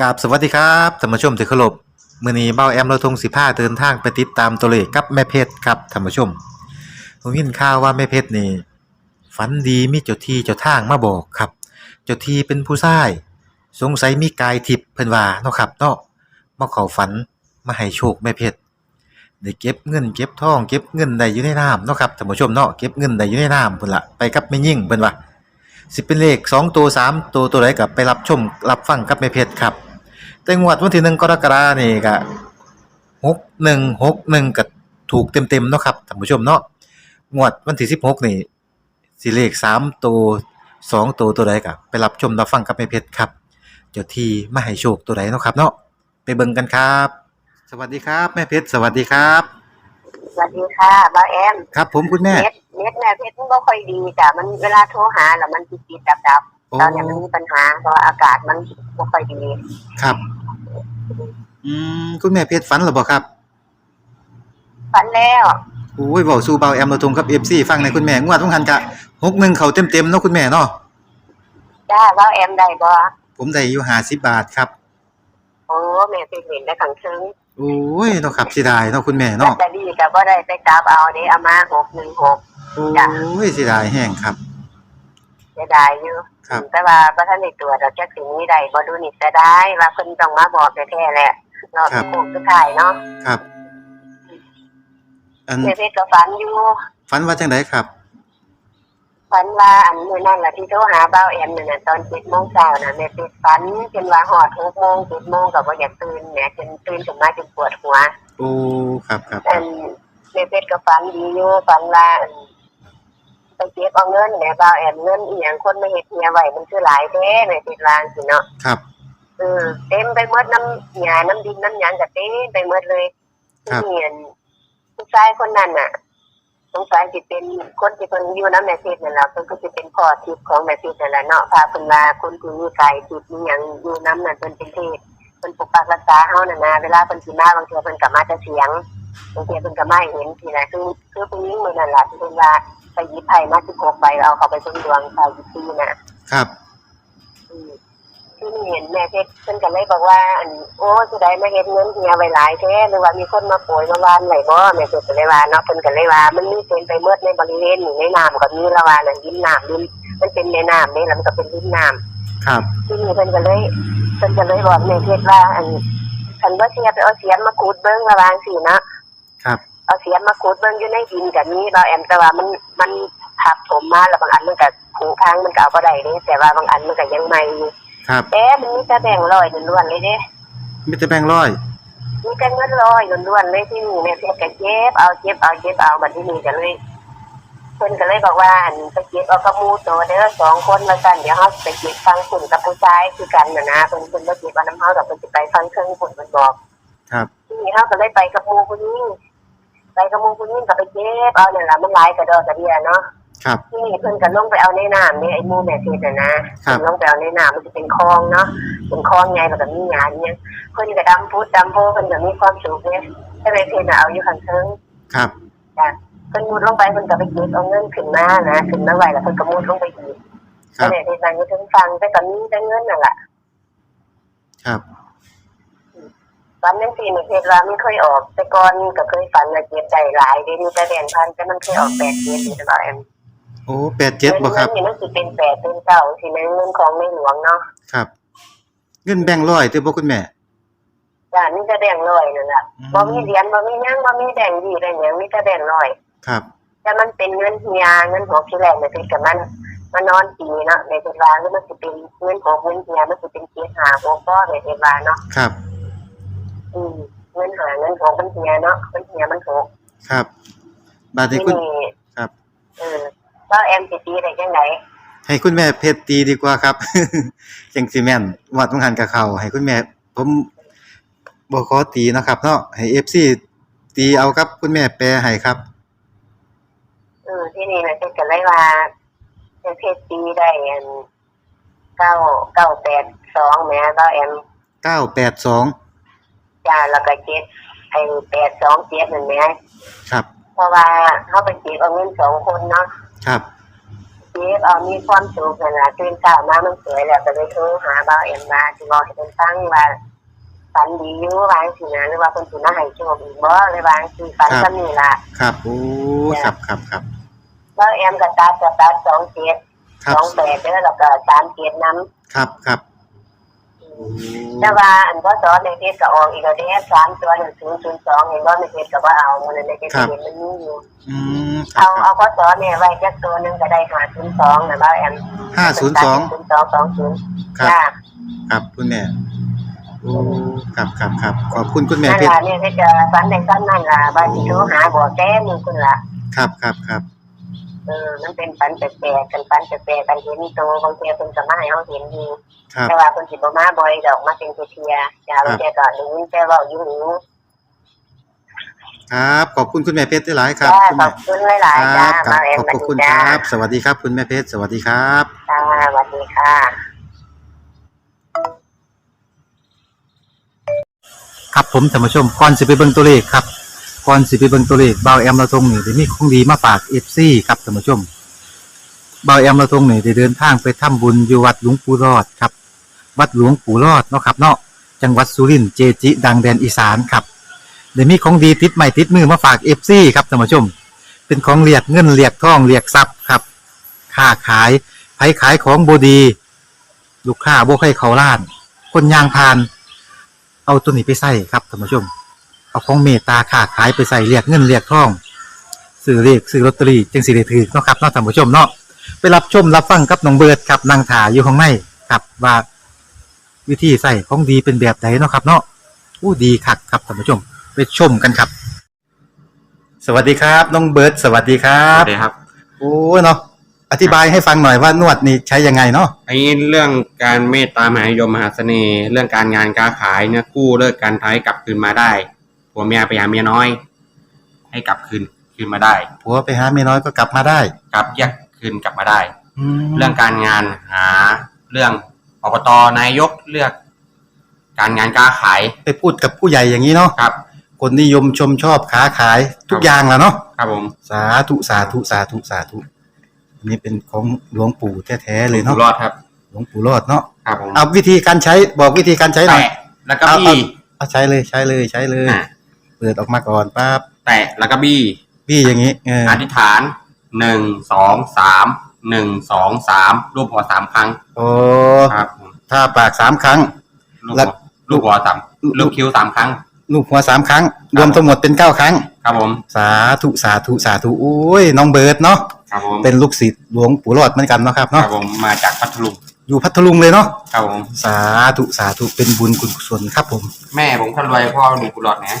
กับสวัสดีครับท่านผู้ชมที่เคารพมื้อนี้เบ้าแอมเราทง15เดินทางไปติดตามตัวเลขกับแม่เพชรครับท่านผู้ชมผมยินข่าวว่าแม่เพชรนี่ฝันดีมีเจ้าที่เจ้าทางมาบอกครับ เจ้าที่เป็นผู้ชาย สงสัยมีกายทิพย์เพิ่นว่าเนาะครับเนาะมาเข้าฝันมาให้โชคแม่เพชรได้เก็บเงินเก็บทองเก็บเงินได้อยู่ในน้ำเนาะครับท่านผู้ชมเนาะเก็บเงินได้อยู่ในน้ำพุ่นละไปกับแม่ยิ่งเพิ่นว่า สิเป็นเลข 2 ตัว 3 ตัวตัวใดก็ไปรับชมรับฟังกับแม่เพชรครับ แต่งวดวันที่1กรกฎานี่ก็6161ก็ถูกเต็มๆเนาะครับท่านผู้ชมเนาะงวดวันที่16นี่สิเลข3ตัว2ตัวตัวใดก็ไปรับชมรับฟังกับแม่เพชรครับ เจ้าที่มาให้โชคตัวใดเนาะครับเนาะไปเบิ่งกันครับ สวัสดีครับแม่เพชรสวัสดีครับ สวัสดีค่ะบ้าแอมครับ ผมคุณแม่ เน็ตเน็ตแม่เพชรมันก็ค่อยดีจ้ะมันเวลาโทรหาแล้วมันติดติดดับดับโอ้ตอนเนี้ยมันมีปัญหาเพราะว่าอากาศมันไม่ค่อยดีครับ อืมคุณแม่เพชรฝันหรือบ่ครับฝันแล้วโอ้ยเว้าสู่เบาแอมเราทงกับ FC ฟังในอยคุณแม่งวดต้องหันกะ61เข้าเต็มๆเนาะคุณแม่เนาะจ้าบ้าแอมได้บ่ผมได้อยู่50บาทครับ โอ้แม่เพชรเห็นได้ขังเชิง โอ้ยเนาะครับเสียดายเนาะคุณแม่ลอเนาะตเตอรี่ก็บ่ได้ไปจับเอาเด้เอามาหกหนึ่งหก โอ้จ้ะ ยเสียดายแห้งครับเสียดายอยู่ครับ แต่ว่าพระท่านในตัวเราจะถึงนี้ได้บ่ดูนี่จะได้ว่าเพิ่นต้องมาบอกแท้ๆแหละรอบโค้งสุดท้ายเนาะครับ อันแม่เพชรก็ฝันอยู่ฝันว่าจังไดครับ ฝันว่าอันมื้อนั้นล่ะที่โทรหาเบ้าแอมนั่นน่ะตอน7โมงเช้าน่ะแม่ไปฝันจนว่าฮอด6โมง7โมงก็บ่อยากตื่นแหมจนตื่นขึ้นมาจนปวดหัวโอ้ครับครับคอัรับนแม่เพชรก็ฝันดีอยู่ฝันว่าอันไปเก็บเอาเงินแหม่เบ้าแอมเงินอีหยังคนมาเฮ็ดเฮียไว้มันคือหลายแท้แม่เพชรว่าจังซี่เนาะครับเออเต็มไปหมดน้ำหญ้าน้ำดินน้ำหยังก็เต็มไปหมดเลยครับที่เห็นผู้ชายคนนั้นน่ะ สงสัยสิเป็นคนที่เพิ่นอยู่น้ำแม่เพชรนั่นแหละเพิ่นก็สิเป็นพ่อทิพย์ของแม่เพชรนั่นแหละเนาะพาเพิ่นมาคนที่มีกายทิพย์มีหยังอยู่น้ำนั่นเพิ่นเป็นเทพเพิ่นปกปักรักษาเฮานั่นนะเวลาเพิ่นสิมาบางเทื่อเพิ่นก็มาแต่เสียงบางเทื่อเพิ่นก็มาให้เห็นทีนะคือคือผู้หญิงมื้อนั่นล่ะที่เพิ่นว่าไปหยิบไผ่มา16ใบเอาเข้าไปเบิ่งดวงใส่ยิบซีน่ะครับ อืม ที่นี่เห็นแม่เพชรเพิ่นก็เลยบอกว่าอันโอ้สิได้มาเฮ็ดเงินเฮียไว้หลายแท้หรือว่ามีคนมาโปรยมาวานไหนบ่แม่เพชรก็เลยว่าเนาะเพิ่นก็เลยว่ามันมีเต็มไปหมดในบริเวณนี่ในน้ำก็มีละว่าน่ะริมน้ำริมมันเป็นแม่น้ำนี่แล้วมันก็เป็นริมน้ำครับที่นี่เพิ่นก็เลยเพิ่นก็เลยบอกแม่เพชรว่าอันคันบ่เสียไปเอาเสียมมาขูดเบิ่งระวางสิเนาะ ครับ เอาเสียมมาขูดเบิ่งอยู่ในดินก็มีเราแอมแต่ว่ามันมันทับถมมาแล้วบางอันมันก็ผุพังมันก็เอาบ่ได้เด้แต่ว่าบางอันมันก็ยังใหม่อยู่ ครับแต่มันมีแต่แบ่งค์ร้อยล้วนๆเลยเด้มีแต่แบงค์ร้อย มีแต่เงินร้อยล้วนๆเลยที่นี่แม่เพชรก็เก็บเอาเก็บเอาเก็บเอาบัดที่นี่ก็เลยเพิ่นก็เลยบอกว่าอันไปเก็บเอากระมูโตเด้อสองคนมากันเดี๋ยวเฮาสิไปเก็บฟังฝุ่นกับผู้ชายคือกันน่ะนะเพิ่นเพิ่นบ่เก็บเอาน้ำเฮาดอกเพิ่นสิไปฟังเครื่องฝุ่นเพิ่นบอก ครับ ที่นี่เฮาก็เลยไปกับหมู่ผู้นี้ไปกับหมู่ผู้นี้ก็ไปเก็บเอานั่นล่ะมันหลายกระดอกกระเดียเนาะ ครับที่นี่เพิ่นก็ลงไปเอาในน้ำนี่ไอ้หมู่แม่เพชรน่ะนะครับ เพิ่นลงไปเอาในน้ำมันจะเป็นคลองเนาะเป็นคลองใหญ่แล้วก็มีหญ้าเนี่ยเพิ่นก็ดำพุดดำโพเพิ่นก็มีความสุขเนี่ยแต่แม่เพชรน่ะเอาอยู่ข้างเทิงครับ จ้ะเพิ่นมุดลงไปเพิ่นก็ไปเก็บเอาเงินขึ้นมานะขึ้นมาไว้แล้วเพิ่นก็มุดลงไปอีกครัแต่บแม่เพชรนั่งอยู่เทิงฟังแต่ก็มีแต่เงินนั่นล่ะครับ ฝันจังซี่แม่เพชรว่าไม่เคยออก แต่ก่อนก็เคยฝันว่าเก็บได้หลายเด้มีแต่แบงค์พันแต่มันเคยออก8เก็บอยู่ตลอดแอม โอ้87บ่ครับ เงินนี่มันสิเป็นแปดเป็นเก้าสิแม่เงินของในหลวงเนาะครับ เงินแบงค์ร้อยติบ่คุณแม่ จ้ะนี่จะแบ่งร้อยนั่นแหละอืม บ่มีเหรียญบ่มีหยังบ่มีแบ่งดีแบ่งหยังมีแต่แบ่งร้อย ครับ แต่มันเป็นเงินเฮียเงินหกที่แรกเนี่ยเป็นกับมันมานอนปีเนาะในเทศบาลก็มันสิเป็นเงินหกเงินเฮียมันสิเป็นเกียร์หาหกก็ในเทศบาลเนาะครับ อืมเงินหาเงินหกมันเฮียเนาะมันเฮียมันหกครับ บาดนี้ที่คุณ นี่ครับ เออ ว่าแอมสิตีได้จังไดให้คุณแม่เพชรตีดีกว่าครับ จังสิแม่นวัดต้องหันกับเขาให้คุณแม่ผมบ่ขอตีเนาะครับ เนาะให้ FC ตีเอาครับ คุณแม่แปลให้ครับเออที่นี่นะเป็นกันเลยว่าเป็นเพศตีได้อันเก้าเก้าแปดสองแม่ว่าแอม982จ้าแล้วก็เจ็ดไอ้แปดสองเจ็ดนั่นแหละครับ เพราะว่าเขาไปเก็บเอาเงินสองคนเนาะ ครับเจ็บเอามีความสุขนั่นล่ะตื่นเช้ามามันสวยแล้วก็เลยโทรหาบ่าวเอ็มมาสิบอกให้เป็นฟังว่าฝันดีอยู่วาจังสีนะหรือว่าเป็นสิมาให้โชคอีกบ่เลยวาจังสีฝันซำนี้ล่ะครับโอ้ครับครับครับบ่าวเอ็มก็ตัดก็ตัด2เจ็ดครับสองแปดเด้อแล้วก็สามเจ็ดน้ำครับครับ แต่ว่าอันก็สอนในเพจก็ออกอีกแล้วเด้สามตัว1002เห็นบ่ในเพจก็บ่เอามันในเพจเห็นมันมีอยู่อืมครัเอาบครัเอาบข้อสอนเนี่ยไว้จักตัวหนึงก็ได้502นะบ่าวเอ็มห้าศูนย์สอง0220ครับจ้าครับคุณแม่โอ้ครับครับครับขอบคุณคุณแม่นั่นเพชรล่ะเนี่ยก็จะฝันในสั้นนั่นล่ะบางทีโทรหาบอกแก้มึงคุณล่ะครับครับครับ เออมันเป็นฝันแปลกๆกันฝันแปลกๆกันเห็นโตบางทีเพิ่นก็มาให้เฮาเห็นอยู่ครับแต่ว่าเพิ่นสิบ่มาบ่อยดอกมาเป็นเทียๆจ้าบางทีก็ได้ยินแต่เว้าอยู่หูครับ ขอบคุณคุณแม่เพชรที่หลายครับจ้าคุณขแม่อบคุณหลายๆคจ้ารับครัมาบเอ็มขอบพระคุณจ้าครับ สวัสดีครับ คุณแม่เพชรสวัสดีครับจ้าสวัสดีค่ะครับผมท่านผู้ชมก่อนสิไปเบิ่งตัวเลขครับ ก่อนสิไปเบิ่งตัวเลขเบาแอมเราทงนี่ได้มีของดีมาฝาก FC ครับท่านผู้ชมเบาแอมเราทงนี่ได้เดินทางไปทำบุญอยู่วัดหลวงปู่รอดครับ วัดหลวงปู่รอดเนาะครับเนาะจังหวัดสุรินทร์เจจิ ดังแดนอีสานครับเดี๋ยวมีของดีติดใหม่ติดมือมาฝาก FC ครับท่านผู้ชม เป็นของเรียกเงินเรียกทองเรียกทรัพย์ครับค้าขายไผขายของบดี ลูกค้าบ่ให้เขาล้าน คนยางพาน เอาตัวนี้ไปใส่ครับท่านผู้ชม เอาของเมตตาค้าขายไปใส่เรียกเงินเรียกทองซื้อเรียกซื้อลอตเตอรี่จึงสิได้ถือเนาะครับเนาะท่านผู้ชมเนาะไปรับชมรับฟังกับน้องเบิร์ดครับนางถาอยู่ข้างในครับว่าวิธีใส่ของดีเป็นแบบไหนเนาะครับเนาะอู้ดีคักครับท่านผู้ชมไปชมกันครับ สวัสดีครับ น้องเบิร์ดสวัสดีครัครับบสวัสดีครับโอ้เนาะอธิบายให้ฟังหน่อยว่านวดนี่ใช้ยังไงเนาะไอ้เรื่องการเมตตามหานิยมมหาเสน่ห์ เรื่องการงานการขายเนี่ยกู้เลิกการท้ายกลับคืนมาได้ ผัวเมียไปหาเมียน้อย ให้กลับคืนคืนมาได้ผัวไปหาเมียน้อยก็กลับมาได้กลับแยกคืนกลับมาได้แล้เรื่วองการงานหาเรื่องอบตนายกเลือก การงานการขายไปพูดกับผู้ใหญ่อย่างนี้เนาะครับ คนนิยมชมชอบค้าขายทุกอย่างแหล้วเนาะครับผมสาธุสาธุสาธุสาธุอันนี้เป็นของหลวงปู่แท้ๆเลยอเนาะยู่รอดครับหลวงปู่รอดเนาะครับผมเอาวิธีการใช้บอกวิธีการใช้หน่อยแตะแล้วก็เอาบี้เอาใช้เลยใช้เลยใช้เลย อะ เปิดออกมาก่อนปั๊บแตะแล้วก็บี้พี่อย่างนี้เอออธิษฐานหนึ่งสองสามหนึ่งสองสามรูปหัวสามครั้งโอ้ครับผมถ้าปากสามครั้ง ลูกแล้หัวว ลูกหัวสามลูกคิ้วสามครั้ง ลูกหัวสามครั้ง รวมทั้งหมดเป็นเก้าครั้ง ครับผมสาธุสาธุสาธุโอ้ยน้องเบิร์ดเนาะครับผมเป็นลูกศิษย์หลวงปู่รอดเหมือนกันเนาะครับครัเนาะบผมมาจากพัทลุงอยู่พัทลุงเลยเนาะครับผมสาธุสาธุเป็นบุญคุณกุศลครับผม แม่ผมคนรวยพ่อหนุ่มกุหลาบนะ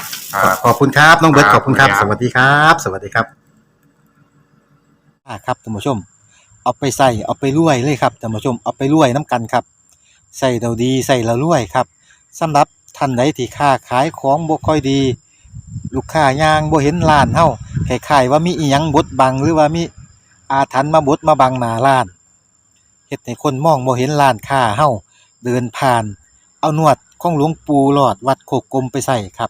บ ขอบคุณครับน้องเบิร์ตคขรับอบคุณครับขอบสคุณครับวัสดีครับ สวัสดีครับครับท่านผู้ชม เอาไปใส่เอาไปรวยเลยครับท่านผู้ชมเอาไปรวยน้ำกันครับใส่เราดีใส่เรารวยครับสำหรับท่านใดที่ค้าขายของบ่ค่อยดี ลูกค้ายางบ่เห็นร้านเฮาคล้ายๆว่ามีอีหยังบดบังหรือว่ามีอาถรรพ์มาบดมาบังหน้าร้านเฮ็ดให้คนมองบ่เห็นร้านค้าเฮาเดินผ่าน เอานวดของหลวงปู่หลอดวัดโคกกลมไปใส่ครับ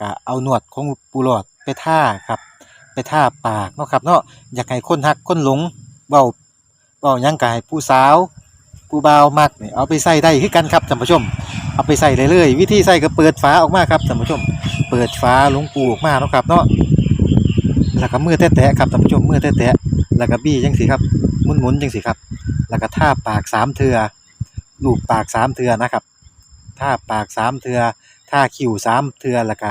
ก็เอาหนวดของปูหลอดไปท่าครับ ไปท่าปากเนาะครับเนาะอยากให้คนหักคนหลงเบาเบายังกายผู้สาวผู้บ่าวมักเนี่ยเอาไปใส่ได้คือกันครับท่านผู้ชม เอาไปใส่ได้เลยวิธีใส่ก็เปิดฝาออกมาครับท่านผู้ชม เปิดฝาหลวงปูออกมาเนาะครับเนาะแล้วก็มือแตะๆครับท่านผู้ชมมือแตะๆแล้วก็บี้จังสิครับหมุนๆจังสิครับ แล้วก็ท่าปากสามเทือรูปปากสามเทือนะครับถ้าปากสามเทือถ้าคิ้วสามเทือแล้วก็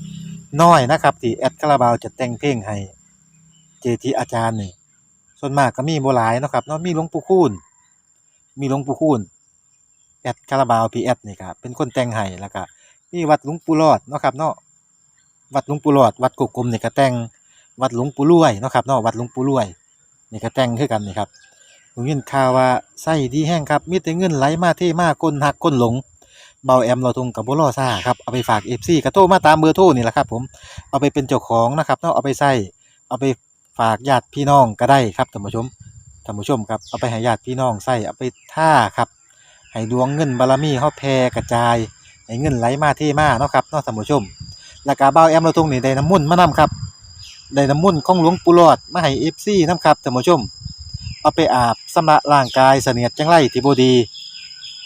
น้อยนะครับ ที่แอดคาราบาวจะแต่งเพลงให้เจทีอาจารย์นี่ส่วนมากก็มีบ่หลายนะครับเนาะมีหลวงปู่คูณมีหลวงปู่คูณแอดคาราบาวพีแอดนี่ครับเป็นคนแต่งให้แล้วก็มีวัดหลวงปู่รอดนะครับเนาะวัดหลวงปู่รอด วัดกกกลมนี่ก็แต่งวัดหลวงปู่รวยนะครับเนาะวัดหลวงปู่รวยนี่ก็แต่งคือกันนี่ครับผมยินข่าวว่าไส้ดีแห้งครับมีแต่เงินไหลมาเทมากคนหักคนหลง เบาแอมเราทงกับบ่รอซ่าครับเอาไปฝาก FC ก็โทรมาตามเบอร์โทรนี่แหละครับ ผมเอาไปเป็นเจ้าของนะครับเนาะเอาไปใส่เอาไปฝากญาติพี่น้องก็ได้ครับท่านผู้ชมท่านผู้ชมครับเอาไปให้ญาติพี่น้องใส่เอาไปท่าครับให้ดวงเงินบารมีเฮาแผ่กระจายให้เงินไหลมาเทมาเนาะครับเนาะท่านผู้ชมแล้วก็บ่าแอมเราตรงนี้ได้น้ำมุ่นมานํครับได้น้ำมุ่นของหลวงปู่หลอดมาให้ FC นํครับท่านผู้ชมเอาไปอาบสำระร่างกายเสนียดจังไรที่บดี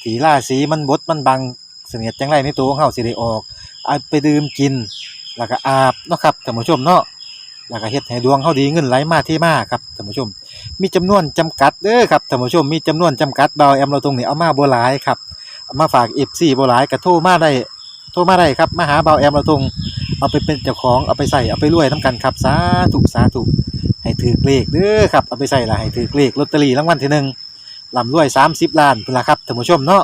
ที่าศีมันบดมันบัง เสนียดจังไรในตัวของเฮาสิได้ออกเอาไปดื่มกิน แล้วก็อาบเนาะครับท่านผู้ชมเนาะแล้วก็เฮ็ดให้ดวงเฮาดีเงินไหลมาเทมาครับท่านผู้ชม มีจำนวนจำกัดเด้อครับท่านผู้ชมมีจำนวนจำกัดเบาแอมเราตรงนี้เอามาบ่หลายครับามาฝาก FC บ่หลายก็โทรมาได้โทรมาได้ครับมาหาเบาแอมเราตรงเอาไปเป็นเจ้าของเอาไปใส่เอาไปรวยนํกันครับสาธุสาธุให้ถือเลขเด้อครับเอาไปใส่ละให้ถือเลขลอตเตอรี่รางวัลที่หนึ่งลำรวย 30 ล้านพุ่นละครับท่านผู้ชมเนาะ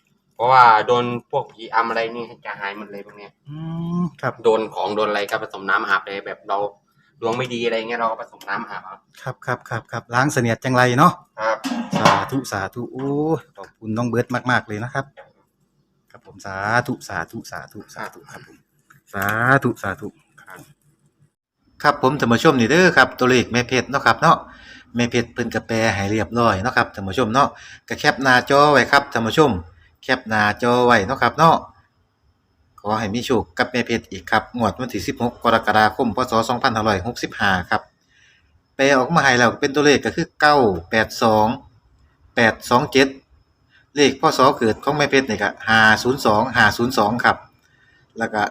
พ ราะว่าโดนพวกผีอำอะไรนี่จะหายหมดเลยพวกเนี้ยอืมครับโดนของโดนอะไรก็ผสมน้ำอาบเลยแบบเราดวงไม่ดีอะไรเงี้ยเราก็ผสมน้ำอาบเอาครับครับครับครับล้างเสนียดจังไรเนาะครับ สาธุสาธุโอ้ยขอบคุณน้องเบิร์ดมากๆเลยนะครับ ครับผมสาธุสาธุสาธุสาธุครับผมสาธุสาธุครับ ครับผมท่านผู้ชมนี่เด้อครับตัวเลขแม่เพชรเนาะครับเนาะแม่เพชรเพิ่นก็แปลให้เรียบร้อยเนาะครับท่านผู้ชมเนาะก็แคปหน้าจอไว้ครับท่านผู้ชม แคปหน้าจอไว้เนาะครับเนาะขอให้มีโชคกับแม่เพชรอีกครับ งวดวันที่ 16 กรกฎาคม พศ 2565 ครับแปลออกมาให้แล้วเป็นตัวเลขก็คือ 982 827 เลขพศเกิดของแม่เพชรนี่ก็502 502 ครับ แล้วก็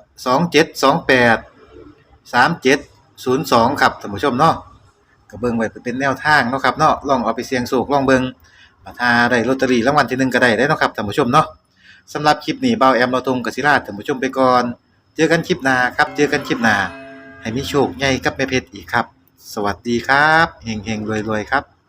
2728 3702 ครับท่านผู้ชมเนาะก็เบิ่งไว้เป็นแนวทางเนาะครับเนาะลองเอาไปเสี่ยงโชคลองเบิ่ง มาถ้าได้ลอตเตอรี่รางวัลที่หนึ่งก็ได้ได้นะครับท่านผู้ชมเนาะสำหรับคลิปนี้เบาแอมเราทงกสิราท่านผู้ชมไปก่อน เจอกันคลิปหน้าครับ เจอกันคลิปหน้าให้มีโชคใหญ่กับแม่เพชรอีกครับ สวัสดีครับเฮงเฮงรวยรวยครับ